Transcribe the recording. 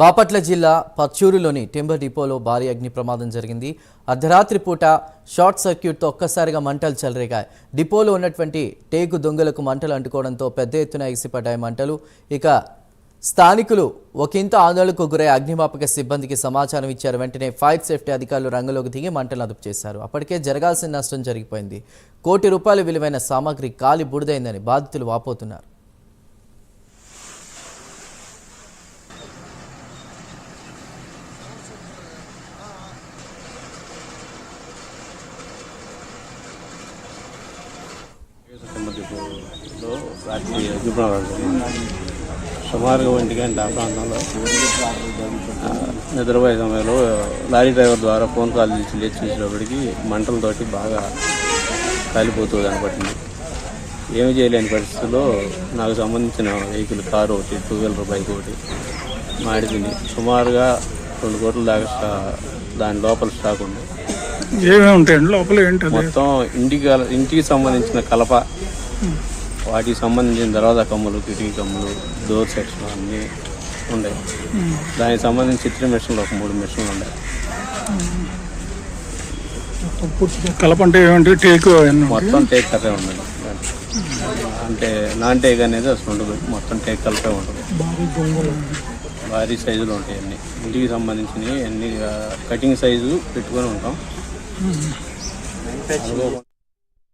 బాపట్ల జిల్లా పచ్చూరులోని టింబర్ డిపోలో భారీ అగ్ని ప్రమాదం జరిగింది. అర్ధరాత్రి పూట షార్ట్ సర్క్యూట్తో ఒక్కసారిగా మంటలు చెలరేగాయి. డిపోలో ఉన్నటువంటి టేకు దొంగలకు మంటలు అంటుకోవడంతో పెద్ద ఎత్తున ఎగిసిపడ్డాయి మంటలు. ఇక స్థానికులు ఒకంత ఆందోళనకు గురై అగ్నిమాపక సిబ్బందికి సమాచారం ఇచ్చారు. వెంటనే ఫైర్ సేఫ్టీ అధికారులు రంగంలోకి దిగి మంటలు అదుపు చేశారు. అప్పటికే జరగాల్సిన నష్టం జరిగిపోయింది. కోటి రూపాయల విలువైన సామాగ్రి కాలి బుడిదైందని బాధితులు వాపోతున్నారు. డిపోలో రాత్రి అగ్నిప్రమాదం జరిగింది సుమారుగా ఒంటి గంట ఆ ప్రాంతంలో నిద్రపోయే సమయంలో లారీ డ్రైవర్ ద్వారా ఫోన్ కాల్ చేసి లేచి చూసేటప్పటికి మంటలతోటి బాగా కాలిపోతూ కనపడింది. ఏమి చేయలేని పరిస్థితుల్లో నాకు సంబంధించిన వెహికల్ కారు ఒకటి టూ వీలర్ బైక్ ఒకటి మాడిపోయింది సుమారుగా రెండు కోట్ల దాకా దాని లోపల స్టాక్ ఉంది. ఏమేమి ఉంటాయండి? లోపల ఏంటి మొత్తం ఇంటికి ఇంటికి సంబంధించిన కలప వాటికి సంబంధించిన దర్వాజా కమ్ములు కిటికీ కమ్ములు డోర్ సెక్షన్ అన్నీ ఉన్నాయి దానికి సంబంధించి చిత్ర మిషన్లు ఒక మూడు మిషన్లు ఉన్నాయి కలప అంటే ఏమంటే టేకు మొత్తం టేక్ కలపే ఉంటుంది అంటే నాన్ టేక్ అనేది అసలు ఉండదు. మొత్తం టేక్ కలిపే ఉంటుంది దొంగలు భారీ సైజులు ఉంటాయి అన్ని. ఇంటికి సంబంధించినవి అన్ని కటింగ్ సైజు పెట్టుకొని ఉంటాం.